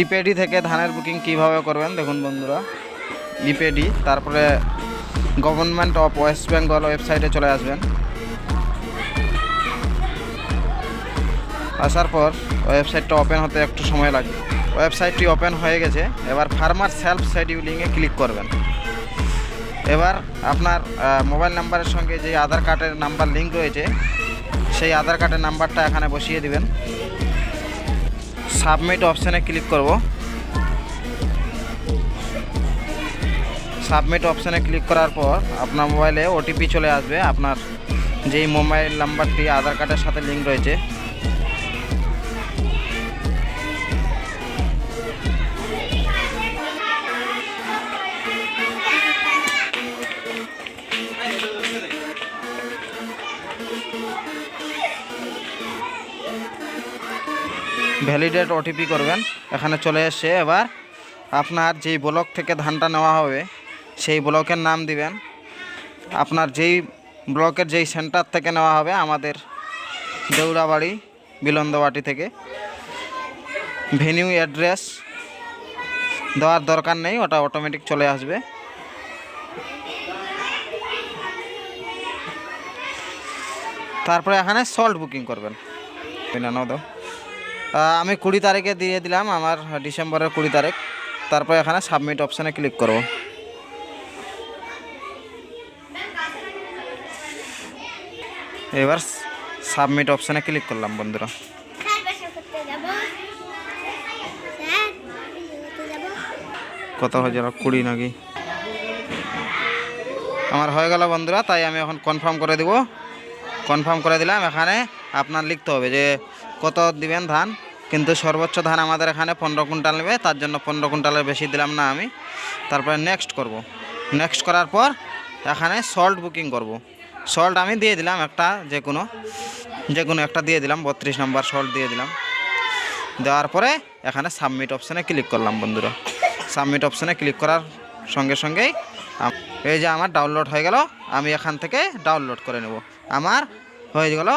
ইপেডি থেকে ধানের বুকিং কীভাবে করবেন? দেখুন বন্ধুরা। ইপেডি, তারপরে গভর্নমেন্ট অফ ওয়েস্ট বেঙ্গল ওয়েবসাইটে চলে আসবেন। আসার পর ওয়েবসাইটটা ওপেন হতে একটু সময় লাগবে ওয়েবসাইটটি ওপেন হয়ে গেছে। এবার ফার্মার সেলফ শিডিউলিংয়ে ক্লিক করবেন। এবার আপনার মোবাইল নাম্বারের সঙ্গে যে আধার কার্ডের নাম্বার লিঙ্ক রয়েছে, সেই আধার কার্ডের নাম্বারটা এখানে বসিয়ে দিবেন। সাবমিট অপশানে ক্লিক করব। সাবমিট অপশানে ক্লিক করার পর আপনার মোবাইলে ওটিপি চলে আসবে। আপনার যেই মোবাইল নাম্বারটি আধার কার্ডের সাথে লিঙ্ক রয়েছে। ভ্যালিডেট ওটিপি করবেন। এখানে চলে এসে এবার আপনার যেই ব্লক থেকে ধানটা নেওয়া হবে, সেই ব্লকের নাম দিবেন। আপনার যেই ব্লকের যেই সেন্টার থেকে নেওয়া হবে আমাদের দেউড়াবাড়ি বিলন্দবাটি থেকে। ভেনিউ অ্যাড্রেস দেওয়ার দরকার নেই, ওটা অটোমেটিক চলে আসবে। তারপরে এখানে সল্ট বুকিং করবেন। দাও। আমি কুড়ি তারিখে দিয়ে দিলাম আমার ডিসেম্বরের কুড়ি তারিখ। তারপর এখানে সাবমিট অপশানে ক্লিক করব। এবার সাবমিট অপশানে ক্লিক করলাম বন্ধুরা। বাসা করতে যাব কত কুড়ি নাকি? আমার হয়ে গেল বন্ধুরা, তাই আমি এখন কনফার্ম করে দিব। কনফার্ম করে দিলাম, এখানে আপনার লিখতে হবে যে কত দিবেন ধান? কিন্তু সর্বোচ্চ ধান আমাদের এখানে পনেরো কুইন্টাল নেবে, তার জন্য পনেরো কুইন্টালের বেশি দিলাম না আমি। তারপরে নেক্সট করব। নেক্সট করার পর এখানে সল্ট বুকিং করব। সল্ট আমি দিয়ে দিলাম একটা যে কোনো যে কোনো একটা দিয়ে দিলাম, বত্রিশ নম্বর সল্ট দিয়ে দিলাম। দেওয়ার পরে এখানে সাবমিট অপশানে ক্লিক করলাম বন্ধুরা। সাবমিট অপশানে ক্লিক করার সঙ্গে সঙ্গেই এই যে আমার ডাউনলোড হয়ে গেল, আমি এখান থেকে ডাউনলোড করে নেব। আমার হয়ে গেল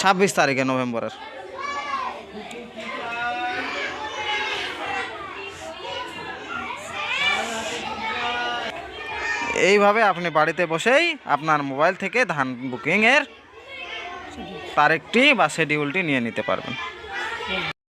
ছাব্বিশ তারিখে নভেম্বরের। এইভাবে আপনি বাড়িতে বসেই আপনার মোবাইল থেকে ধান বুকিংয়ের তারিখটি বা শিডিউলটি নিয়ে নিতে পারবেন।